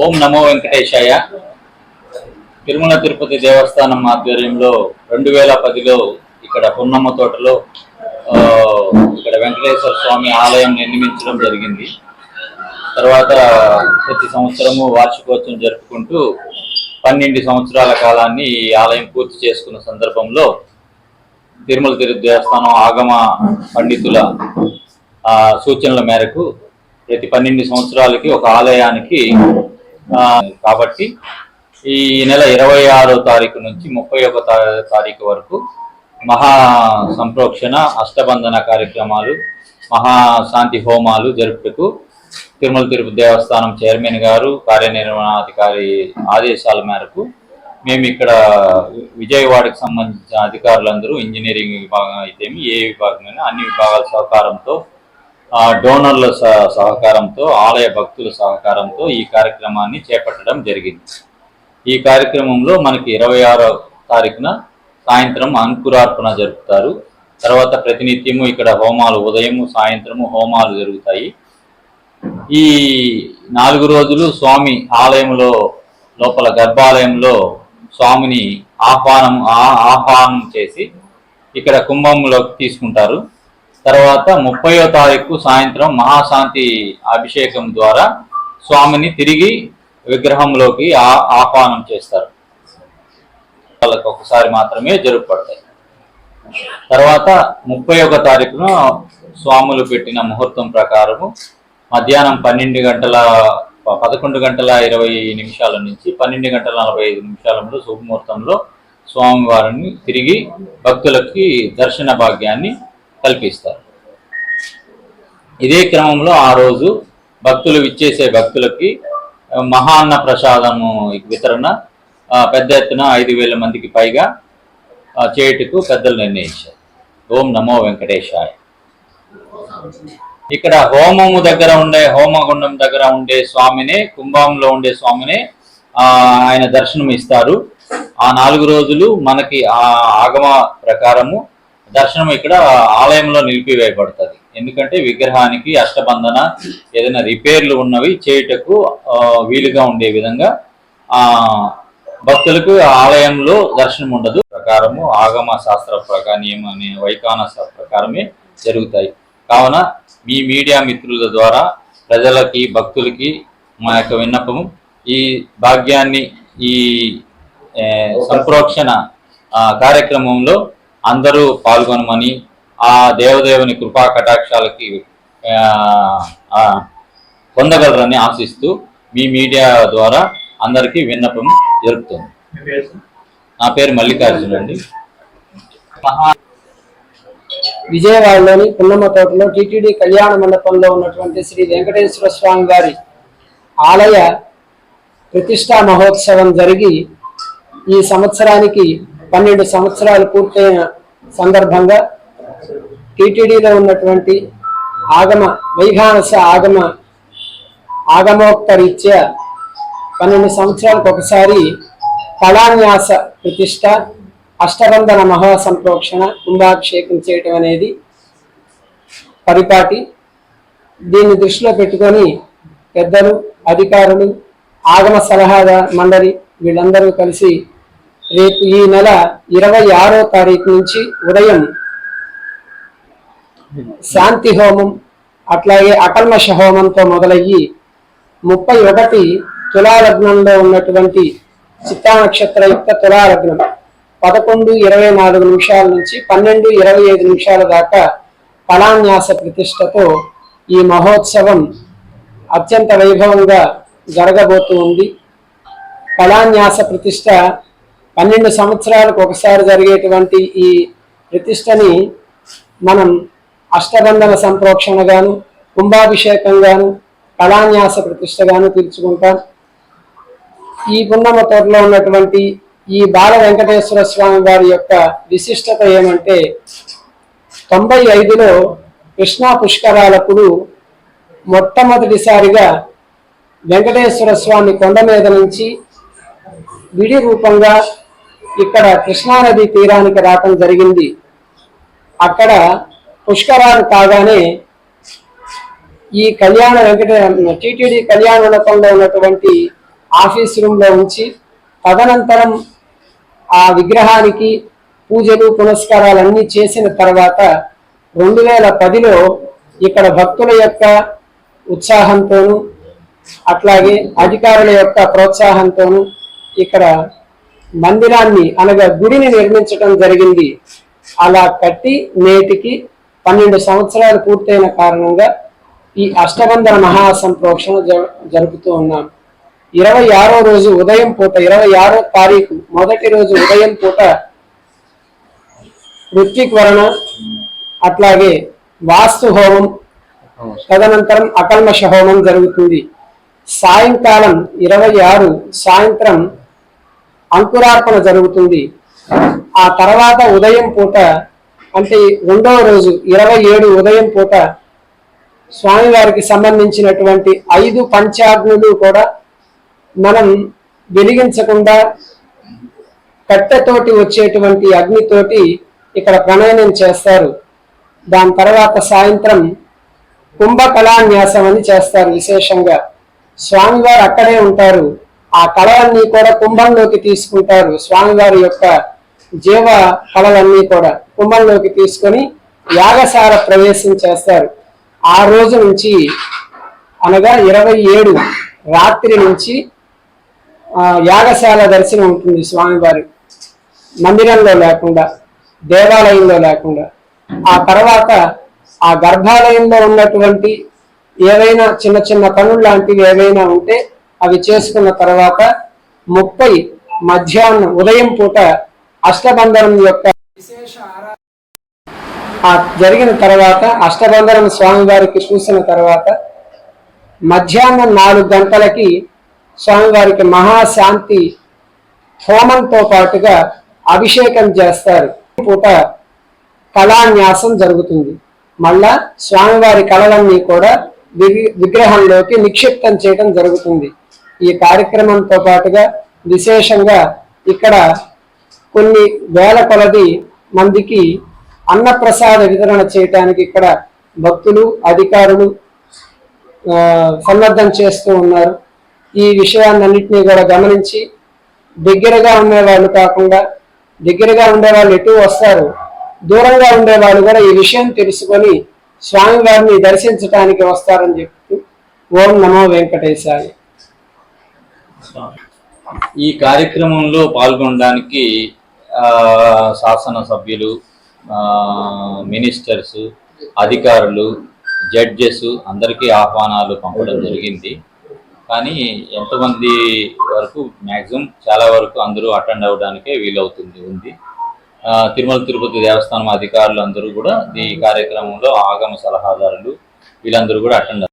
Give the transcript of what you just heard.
ఓం నమో వెంకటేశాయ. తిరుమల తిరుపతి దేవస్థానం ఆధ్వర్యంలో రెండు వేల పదిలో ఇక్కడ పున్నమ్మ తోటలో ఇక్కడ వెంకటేశ్వర స్వామి ఆలయం నిర్మించడం జరిగింది. తర్వాత ప్రతి సంవత్సరము వార్షికోత్సవం జరుపుకుంటూ పన్నెండు సంవత్సరాల కాలాన్ని ఈ ఆలయం పూర్తి చేసుకున్న సందర్భంలో తిరుమల తిరుపతి దేవస్థానం ఆగమ పండితుల సూచనల మేరకు ప్రతి పన్నెండు సంవత్సరాలకి ఒక ఆలయానికి కాబట్టి ఈ నెల ఇరవై ఆరో తారీఖు నుంచి ముప్పై ఒక తారీఖు వరకు మహా సంప్రోక్షణ అష్టబంధన కార్యక్రమాలు మహా శాంతి హోమాలు జరుపుటకు తిరుమల తిరుపతి దేవస్థానం చైర్మన్ గారు కార్యనిర్వహణాధికారి ఆదేశాల మేరకు మేము ఇక్కడ విజయవాడకి సంబంధించిన అధికారులందరూ ఇంజనీరింగ్ విభాగం అయితే ఏ విభాగమైనా అన్ని విభాగాల సహకారంతో డోనర్ల సహకారంతో ఆలయ భక్తుల సహకారంతో ఈ కార్యక్రమాన్ని చేపట్టడం జరిగింది. ఈ కార్యక్రమంలో మనకి ఇరవై ఆరో తారీఖున సాయంత్రం అంకురార్పణ జరుపుతారు. తర్వాత ప్రతినిత్యము ఇక్కడ హోమాలు ఉదయము సాయంత్రము హోమాలు జరుగుతాయి. ఈ నాలుగు రోజులు స్వామి ఆలయంలో లోపల గర్భాలయంలో స్వామిని ఆహ్వానం ఆహ్వానం చేసి ఇక్కడ కుంభంలోకి తీసుకుంటారు. తర్వాత ముప్పయో తారీఖు సాయంత్రం మహాశాంతి అభిషేకం ద్వారా స్వామిని తిరిగి విగ్రహంలోకి ఆ- ఆహ్వానం చేస్తారు. వాళ్ళకి ఒకసారి మాత్రమే జరుపుపడతాయి తర్వాత ముప్పై ఒక తారీఖున స్వాములు పెట్టిన ముహూర్తం ప్రకారము మధ్యాహ్నం పన్నెండు గంటల పదకొండు గంటల ఇరవై నిమిషాల నుంచి పన్నెండు గంటల నలభై ఐదు నిమిషాలలో శుభముహూర్తంలో స్వామివారిని తిరిగి భక్తులకి దర్శన భాగ్యాన్ని కల్పిస్తారు. ఇదే క్రమంలో ఆ రోజు భక్తులు విచ్చేసే భక్తులకి మహాన్న ప్రసాదము వితరణ పెద్ద ఎత్తున ఐదు వేల మందికి పైగా చేయుటకు పెద్దలు నిర్ణయించారు. ఓం నమో వెంకటేశాయ. ఇక్కడ హోమము దగ్గర ఉండే హోమగుండం దగ్గర ఉండే స్వామినే కుంభంలో ఉండే స్వామినే ఆయన దర్శనం ఇస్తారు ఆ నాలుగు రోజులు మనకి ఆ ఆగమ ప్రకారము దర్శనం ఇక్కడ ఆలయంలో నిలిపివేయబడుతుంది. ఎందుకంటే విగ్రహానికి అష్టబంధన ఏదైనా రిపేర్లు ఉన్నవి చేయుటకు వీలుగా ఉండే విధంగా ఆ భక్తులకు ఆలయంలో దర్శనం ఉండదు. ప్రకారము ఆగమ శాస్త్ర ప్రకారం నియమ వైకాన శాస్త్ర ప్రకారమే జరుగుతాయి. కావున మీ మీడియా మిత్రుల ద్వారా ప్రజలకి భక్తులకి మా యొక్క విన్నపము ఈ భాగ్యాన్ని ఈ సంప్రోక్షణ కార్యక్రమంలో అందరూ పాల్గొనమని ఆ దేవదేవుని కృపా కటాక్షాలకి పొందగలరని ఆశిస్తూ మీ మీడియా ద్వారా అందరికీ విన్నపం జరుపుతుంది. నా పేరు మల్లికార్జున అండి. మహా విజయవాడలోని పున్నమ్మ తోటలో టిటిడి కళ్యాణ మండపంలో ఉన్నటువంటి శ్రీ వెంకటేశ్వర స్వామి వారి ఆలయ ప్రతిష్టా మహోత్సవం జరిగి ఈ సంవత్సరానికి పన్నెండు సంవత్సరాలు పూర్తయిన సందర్భంగా టీటీడీలో ఉన్నటువంటి ఆగమ వైఘానస ఆగమ ఆగమోక్త రీత్యా పన్నెండు సంవత్సరాలకు ఒకసారి కళాన్యాస ప్రతిష్ట అష్టబంధన మహాసంప్రోక్షణ కుంభాభిషేకం చేయటం అనేది పరిపాటి. దీన్ని దృష్టిలో పెట్టుకొని పెద్దలు అధికారులు ఆగమ సలహాదార మండలి వీళ్ళందరూ కలిసి రేపు ఈ నెల ఇరవై ఆరో తారీఖు నుంచి ఉదయం శాంతి హోమం అట్లాగే అకల్మష హోమంతో మొదలయ్యి ముప్పై ఒకటి తులాలగ్నంలో ఉన్నటువంటి చిత్తా నక్షత్ర యొక్క తులాలగ్నం పదకొండు ఇరవై నాలుగు నిమిషాల నుంచి పన్నెండు ఇరవై ఐదు నిమిషాల దాకా ఫలాన్యాస ప్రతిష్టతో ఈ మహోత్సవం అత్యంత వైభవంగా జరగబోతూ ఉంది. ఫలాన్యాస ప్రతిష్ట పన్నెండు సంవత్సరాలకు ఒకసారి జరిగేటువంటి ఈ ప్రతిష్టని మనం అష్టబంధన సంప్రోక్షణగాను కుంభాభిషేకంగాను కళాన్యాస ప్రతిష్టగాను తీర్చుకుంటాం. ఈ పున్నమ తోటలో ఉన్నటువంటి ఈ బాల వెంకటేశ్వర స్వామి వారి యొక్క విశిష్టత ఏమంటే తొంభై ఐదులో కృష్ణా పుష్కరాలప్పుడు మొట్టమొదటిసారిగా వెంకటేశ్వర స్వామి కొండ మీద నుంచి విడి రూపంగా ఇక్కడ కృష్ణానది తీరానికి రావటం జరిగింది. అక్కడ పుష్కరాలు కాగానే ఈ కళ్యాణ వెంకట టిటిడి కళ్యాణ మండపంలో ఉన్నటువంటి ఆఫీస్ రూమ్లో ఉంచి తదనంతరం ఆ విగ్రహానికి పూజలు పునస్కారాలన్నీ చేసిన తర్వాత రెండు వేల పదిలో ఇక్కడ భక్తుల యొక్క ఉత్సాహంతోనూ అట్లాగే అధికారుల యొక్క ప్రోత్సాహంతోనూ ఇక్కడ మందిరాన్ని అనగా గుడిని నిర్మించడం జరిగింది. అలా కట్టి నేటికి పన్నెండు సంవత్సరాలు పూర్తయిన కారణంగా ఈ అష్టబంధన మహాసంప్రోక్షణ జ- జరుపుతూ ఉన్నాం. ఇరవై ఆరో రోజు ఉదయం పూట ఇరవై ఆరో తారీఖు మొదటి రోజు ఉదయం పూట ఋత్విక్ వరణ అట్లాగే వాస్తు హోమం తదనంతరం అకల్మష హోమం జరుగుతుంది. సాయంకాలం ఇరవై ఆరు సాయంత్రం అంకురార్పణ జరుగుతుంది. ఆ తర్వాత ఉదయం పూట అంటే రెండవ రోజు ఇరవై ఏడు ఉదయం పూట స్వామివారికి సంబంధించినటువంటి ఐదు పంచాగ్నులు కూడా మనం వెలిగించకుండా కట్టెతోటి వచ్చేటువంటి అగ్నితోటి ఇక్కడ ప్రణయనం చేస్తారు. దాని తర్వాత సాయంత్రం కుంభకళాన్యాసం అని చేస్తారు విశేషంగా. స్వామివారు అక్కడే ఉంటారు. ఆ కళలన్నీ కూడా కుంభంలోకి తీసుకుంటారు స్వామివారి యొక్క జీవ కళలన్నీ కూడా కుంభంలోకి తీసుకొని యాగశాల ప్రవేశం చేస్తారు. ఆ రోజు నుంచి అనగా ఇరవై ఏడు రాత్రి నుంచి యాగశాల దర్శనం ఉంటుంది స్వామివారి మందిరంలో లేకుండా దేవాలయంలో లేకుండా. ఆ తర్వాత ఆ గర్భాలయంలో ఉన్నటువంటి ఏవైనా చిన్న చిన్న పనులు లాంటివి ఏవైనా ఉంటే అవి చేసుకున్న తర్వాత ముప్పై మధ్యాహ్నం ఉదయం పూట అష్టబంధనం యొక్క విశేష ఆ జరిగిన తర్వాత అష్టబంధనం స్వామివారికి చూసిన తర్వాత మధ్యాహ్నం నాలుగు గంటలకి స్వామివారికి మహాశాంతి హోమంతో పాటుగా అభిషేకం చేస్తారు. పూట కళాన్యాసం జరుగుతుంది. మళ్ళా స్వామివారి కళలన్నీ కూడా విగ్రహంలోకి నిక్షిప్తం చేయడం జరుగుతుంది. ఈ కార్యక్రమంతో పాటుగా విశేషంగా ఇక్కడ కొన్ని వేల కొలది మందికి అన్నప్రసాద వితరణ చేయటానికి ఇక్కడ భక్తులు అధికారులు సన్నద్ధం చేస్తూ ఉన్నారు. ఈ విషయాన్నన్నింటినీ కూడా గమనించి దగ్గరగా ఉండేవాళ్ళు కాకుండా దగ్గరగా ఉండేవాళ్ళు ఎటు వస్తారు దూరంగా ఉండేవాళ్ళు కూడా ఈ విషయం తెలుసుకొని స్వామివారిని దర్శించడానికి వస్తారని చెప్తూ ఓం నమో వెంకటేశాయ. ఈ కార్యక్రమంలో పాల్గొనడానికి శాసన శాసనసభ్యులు మినిస్టర్స్ అధికారులు జడ్జెస్ అందరికీ ఆహ్వానాలు పంపడం జరిగింది. కానీ ఎంతమంది వరకు మ్యాక్సిమం చాలా వరకు అందరూ అటెండ్ అవ్వడానికే వీలవుతుంది ఉంది. తిరుమల తిరుపతి దేవస్థానం అధికారులు అందరూ కూడా ఈ కార్యక్రమంలో ఆగమ సలహాదారులు వీళ్ళందరూ కూడా అటెండ్